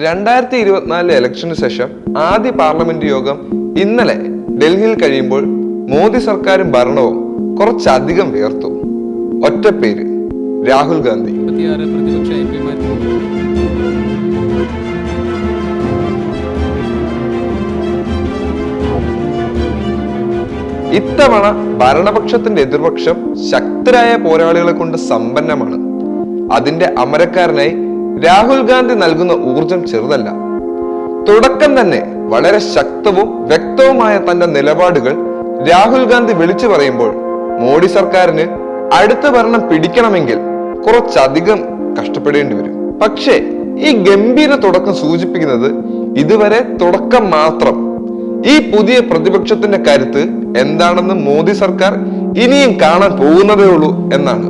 രണ്ടായിരത്തി ഇരുപത്തിനാലിലെ ഇലക്ഷന് ശേഷം ആദ്യ പാർലമെന്റ് യോഗം ഇന്നലെ ഡൽഹിയിൽ കഴിയുമ്പോൾ മോദി സർക്കാരും ഭരണവും കുറച്ചധികം വിയർത്തു. ഒറ്റ പേര് രാഹുൽ ഗാന്ധി. ഇത്തവണ ഭരണപക്ഷത്തിന്റെ എതിർപക്ഷം ശക്തരായ പോരാളികളെ കൊണ്ട് സമ്പന്നമാണ്. അതിന്റെ അമരക്കാരനായി രാഹുൽ ഗാന്ധി നൽകുന്ന ഊർജം ചെറുതല്ല. തുടക്കം തന്നെ വളരെ ശക്തവും വ്യക്തവുമായ തന്റെ നിലപാടുകൾ രാഹുൽ ഗാന്ധി വിളിച്ചു പറയുമ്പോൾ മോഡി സർക്കാരിന് അടുത്ത ഭരണം പിടിക്കണമെങ്കിൽ കുറച്ചധികം കഷ്ടപ്പെടേണ്ടി വരും. പക്ഷേ ഈ ഗംഭീര തുടക്കം സൂചിപ്പിക്കുന്നത് ഇതുവരെ തുടക്കം മാത്രം. ഈ പുതിയ പ്രതിപക്ഷത്തിന്റെ കരുത്ത് എന്താണെന്ന് മോദി സർക്കാർ ഇനിയും കാണാൻ പോകുന്നതേ ഉള്ളൂ എന്നാണ്.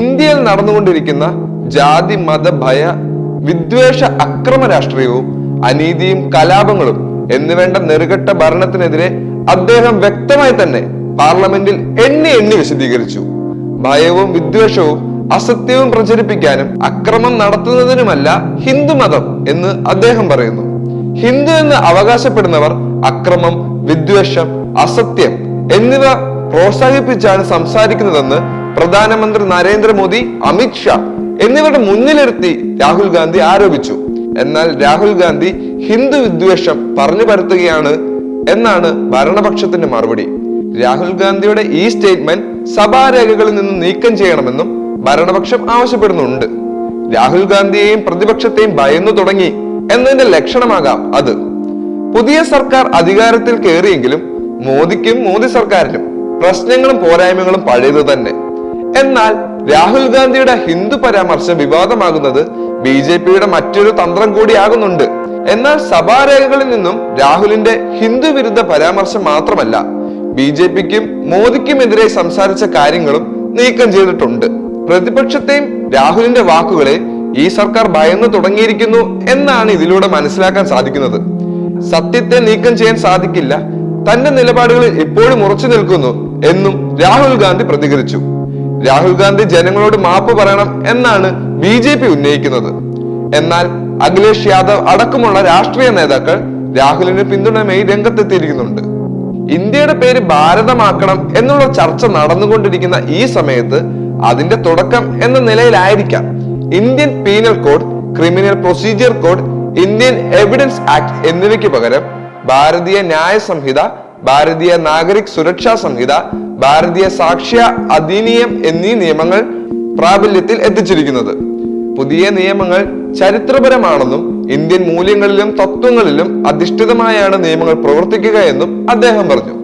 ഇന്ത്യയിൽ നടന്നുകൊണ്ടിരിക്കുന്ന ജാതി മത ഭയ വിദ്വേഷ അക്രമ രാഷ്ട്രീയവും അനീതിയും കലാപങ്ങളും എന്നുവേണ്ട നെറുകെട്ട ഭരണത്തിനെതിരെ അദ്ദേഹം വ്യക്തമായി തന്നെ പാർലമെന്റിൽ എണ്ണി എണ്ണി വിശദീകരിച്ചു. ഭയവും വിദ്വേഷവും അസത്യവും പ്രചരിപ്പിക്കാനും അക്രമം നടത്തുന്നതിനുമല്ല ഹിന്ദുമതം എന്ന് അദ്ദേഹം പറയുന്നു. ഹിന്ദു എന്ന് അവകാശപ്പെടുന്നവർ അക്രമം വിദ്വേഷം അസത്യം എന്നിവ പ്രോത്സാഹിപ്പിച്ചാണ് സംസാരിക്കുന്നതെന്ന് പ്രധാനമന്ത്രി നരേന്ദ്രമോദി അമിത് ഷാ എന്നിവരുടെ മുന്നിലിരുത്തി രാഹുൽ ഗാന്ധി ആരോപിച്ചു. എന്നാൽ രാഹുൽ ഗാന്ധി ഹിന്ദു വിദ്വേഷം പറഞ്ഞു പരത്തുകയാണ് എന്നാണ് ഭരണപക്ഷത്തിന്റെ മറുപടി. രാഹുൽ ഗാന്ധിയുടെ ഈ സ്റ്റേറ്റ്മെന്റ് സഭാരേഖകളിൽ നിന്ന് നീക്കം ചെയ്യണമെന്നും ഭരണപക്ഷം ആവശ്യപ്പെടുന്നുണ്ട്. രാഹുൽ ഗാന്ധിയെയും പ്രതിപക്ഷത്തെയും ഭയന്നു തുടങ്ങി എന്നതിന്റെ ലക്ഷണമാകാം അത്. പുതിയ സർക്കാർ അധികാരത്തിൽ കയറിയെങ്കിലും മോദിക്കും മോദി സർക്കാരിനും പ്രശ്നങ്ങളും പോരായ്മകളും പഴയത് തന്നെ എന്നാൽ രാഹുൽ ഗാന്ധിയുടെ ഹിന്ദു പരാമർശം വിവാദമാകുന്നത് ബി ജെ പിയുടെ മറ്റൊരു തന്ത്രം കൂടിയാകുന്നുണ്ട്. എന്നാൽ സഭാരേഖകളിൽ നിന്നും രാഹുലിന്റെ ഹിന്ദു വിരുദ്ധ പരാമർശം മാത്രമല്ല ബി ജെ പിക്കും മോദിക്കുമെതിരെ സംസാരിച്ച കാര്യങ്ങളും നീക്കം ചെയ്തിട്ടുണ്ട്. പ്രതിപക്ഷത്തെയും രാഹുലിന്റെ വാക്കുകളെ ഈ സർക്കാർ ഭയന്നു തുടങ്ങിയിരിക്കുന്നു എന്നാണ് ഇതിലൂടെ മനസ്സിലാക്കാൻ സാധിക്കുന്നത്. സത്യത്തെ നീക്കം ചെയ്യാൻ സാധിക്കില്ല തന്റെ നിലപാടുകളിൽ എപ്പോഴും ഉറച്ചു നിൽക്കുന്നു എന്നും രാഹുൽ ഗാന്ധി പ്രതികരിച്ചു. രാഹുൽ ഗാന്ധി ജനങ്ങളോട് മാപ്പ് പറയണം എന്നാണ് ബി ജെ പി ഉന്നയിക്കുന്നത്. എന്നാൽ അഖിലേഷ് യാദവ് അടക്കമുള്ള രാഷ്ട്രീയ നേതാക്കൾ രാഹുലിന് പിന്തുണയുമായി രംഗത്തെത്തിയിരിക്കുന്നുണ്ട്. ഇന്ത്യയുടെ പേര് ഭാരതമാക്കണം എന്നുള്ള ചർച്ച നടന്നുകൊണ്ടിരിക്കുന്ന ഈ സമയത്ത് അതിന്റെ തുടക്കം എന്ന നിലയിലായിരിക്കാം. Indian Penal Code Criminal Procedure Code Indian Evidence Act എന്നിവയ്ക്ക് പകരം ഭാരതീയ ന്യായ സംഹിത ഭാരതീയ നാഗരിക് സുരക്ഷാ സംഹിത ഭാരതീയ സാക്ഷ്യ അധിനിയം എന്നീ നിയമങ്ങൾ പ്രാബല്യത്തിൽ എത്തിച്ചിരിക്കുന്നത്. പുതിയ നിയമങ്ങൾ ചരിത്രപരമാണെന്നും ഇന്ത്യൻ മൂല്യങ്ങളിലും തത്വങ്ങളിലും അധിഷ്ഠിതമായാണ് നിയമങ്ങൾ പ്രവർത്തിക്കുക എന്നും അദ്ദേഹം പറഞ്ഞു.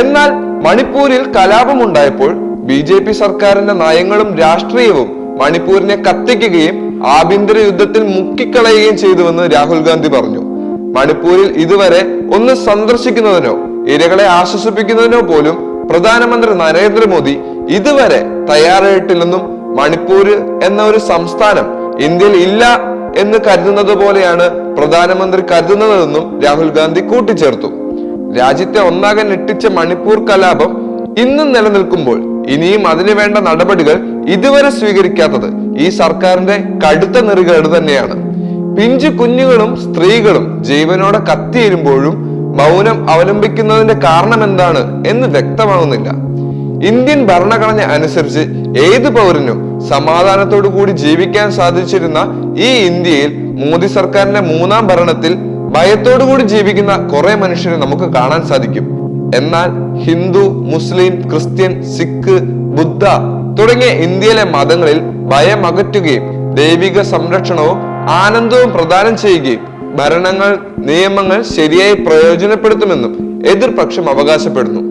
എന്നാൽ മണിപ്പൂരിൽ കലാപമുണ്ടായപ്പോൾ ബി ജെ പി സർക്കാരിന്റെ നയങ്ങളും രാഷ്ട്രീയവും മണിപ്പൂരിനെ കത്തിക്കുകയും ആഭ്യന്തര യുദ്ധത്തിൽ മുക്കിക്കളയുകയും ചെയ്തുവെന്ന് രാഹുൽ ഗാന്ധി പറഞ്ഞു. മണിപ്പൂരിൽ ഇതുവരെ ഒന്ന് സന്ദർശിക്കുന്നതിനോ ഇരകളെ ആശ്വസിപ്പിക്കുന്നതിനോ പോലും പ്രധാനമന്ത്രി നരേന്ദ്രമോദി ഇതുവരെ തയ്യാറായിട്ടില്ലെന്നും മണിപ്പൂർ എന്ന ഒരു സംസ്ഥാനം ഇന്ത്യയിൽ ഇല്ല എന്ന് കരുതുന്നത് പോലെയാണ് പ്രധാനമന്ത്രി കരുതുന്നതെന്നും രാഹുൽ ഗാന്ധി കൂട്ടിച്ചേർത്തു. രാജ്യത്തെ ഒന്നാകെ ഞെട്ടിച്ച മണിപ്പൂർ കലാപം ഇന്നും നിലനിൽക്കുമ്പോൾ ഇനിയും അതിനു വേണ്ട നടപടികൾ ഇതുവരെ സ്വീകരിക്കാത്തത് ഈ സർക്കാരിന്റെ കടുത്ത നെറുകേട് തന്നെയാണ്. പിഞ്ചു കുഞ്ഞുങ്ങളും സ്ത്രീകളും ജീവനോടെ കത്തിയിരുമ്പോഴും മൗനം അവലംബിക്കുന്നതിന്റെ കാരണം എന്താണ് എന്ന് വ്യക്തമാകുന്നില്ല ഇന്ത്യൻ ഭരണഘടന അനുസരിച്ച് ഏത് പൗരനും സമാധാനത്തോടു കൂടി ജീവിക്കാൻ സാധിച്ചിരുന്ന ഈ ഇന്ത്യയിൽ മോദി സർക്കാരിന്റെ മൂന്നാം ഭരണത്തിൽ ഭയത്തോടു കൂടി ജീവിക്കുന്ന കുറെ മനുഷ്യരെ നമുക്ക് കാണാൻ സാധിക്കും. എന്നാൽ ഹിന്ദു മുസ്ലിം ക്രിസ്ത്യൻ സിഖ് ബുദ്ധ തുടങ്ങിയ ഇന്ത്യയിലെ മതങ്ങളിൽ ഭയം അകറ്റുകയും ദൈവിക സംരക്ഷണവും ആനന്ദവും പ്രദാനം ചെയ്യുകയും ഭരണങ്ങൾ നിയമങ്ങൾ ശരിയായി പ്രയോജനപ്പെടുത്തുമെന്നും എതിർപക്ഷം അവകാശപ്പെടുന്നു.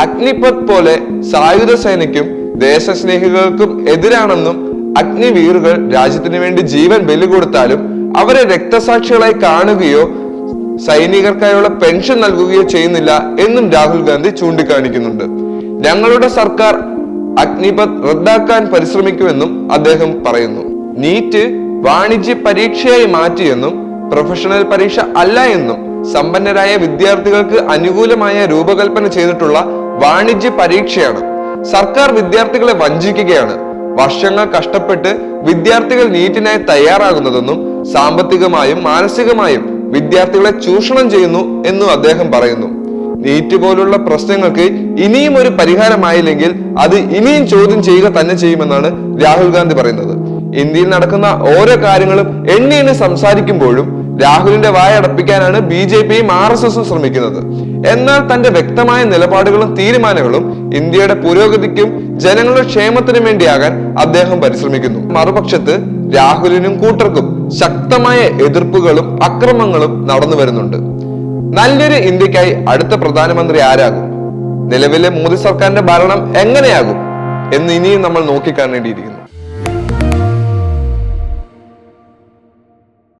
അഗ്നിപത് പോലെ സായുധ സേനയ്ക്കും ദേശസ്നേഹികൾക്കും എതിരാണെന്നും അഗ്നിവീറുകൾ രാജ്യത്തിനു വേണ്ടി ജീവൻ ബലി കൊടുത്താലും അവരെ രക്തസാക്ഷികളായി കാണുകയോ സൈനികർക്കായുള്ള പെൻഷൻ നൽകുകയോ ചെയ്യുന്നില്ല എന്നും രാഹുൽ ഗാന്ധി ചൂണ്ടിക്കാണിക്കുന്നുണ്ട്. ഞങ്ങളുടെ സർക്കാർ അഗ്നിപത് റദ്ദാക്കാൻ പരിശ്രമിക്കുമെന്നും അദ്ദേഹം പറയുന്നു. നീറ്റ് വാണിജ്യ പരീക്ഷയായി മാറ്റിയെന്നും പ്രൊഫഷണൽ പരീക്ഷ അല്ല എന്നും സമ്പന്നരായ വിദ്യാർത്ഥികൾക്ക് അനുകൂലമായ രൂപകൽപ്പന ചെയ്തിട്ടുള്ള വാണിജ്യ പരീക്ഷയാണ്. സർക്കാർ വിദ്യാർത്ഥികളെ വഞ്ചിക്കുകയാണ്. വർഷങ്ങൾ കഷ്ടപ്പെട്ട് വിദ്യാർത്ഥികൾ നീറ്റിനായി തയ്യാറാകുന്നതെന്നും സാമ്പത്തികമായും മാനസികമായും വിദ്യാർത്ഥികളെ ചൂഷണം ചെയ്യുന്നു എന്നും അദ്ദേഹം പറയുന്നു. നീറ്റ് പോലുള്ള പ്രശ്നങ്ങൾക്ക് ഇനിയും ഒരു പരിഹാരമായില്ലെങ്കിൽ അത് ഇനിയും ചോദ്യം ചെയ്യുക തന്നെ ചെയ്യുമെന്നാണ് രാഹുൽ ഗാന്ധി പറയുന്നത്. ഇന്ത്യയിൽ നടക്കുന്ന ഓരോ കാര്യങ്ങളും എണ്ണി എണ്ണി സംസാരിക്കുമ്പോഴും രാഹുലിന്റെ വായ അടപ്പിക്കാനാണ് ബി ജെ പിയും ആർ എസ് എസും ശ്രമിക്കുന്നത്. എന്നാൽ തന്റെ വ്യക്തമായ നിലപാടുകളും തീരുമാനങ്ങളും ഇന്ത്യയുടെ പുരോഗതിക്കും ജനങ്ങളുടെ ക്ഷേമത്തിനും വേണ്ടിയാകാൻ അദ്ദേഹം പരിശ്രമിക്കുന്നു. മറുപക്ഷത്ത് രാഹുലിനും കൂട്ടർക്കും ശക്തമായ എതിർപ്പുകളും അക്രമങ്ങളും നടന്നു വരുന്നുണ്ട്. നല്ലൊരു ഇന്ത്യക്കായി അടുത്ത പ്രധാനമന്ത്രി ആരാകും? നിലവിലെ മോദി സർക്കാരിന്റെ ഭരണം എങ്ങനെയാകും? എന്ന് ഇനിയും നമ്മൾ നോക്കിക്കാണേണ്ടിയിരിക്കുന്നു.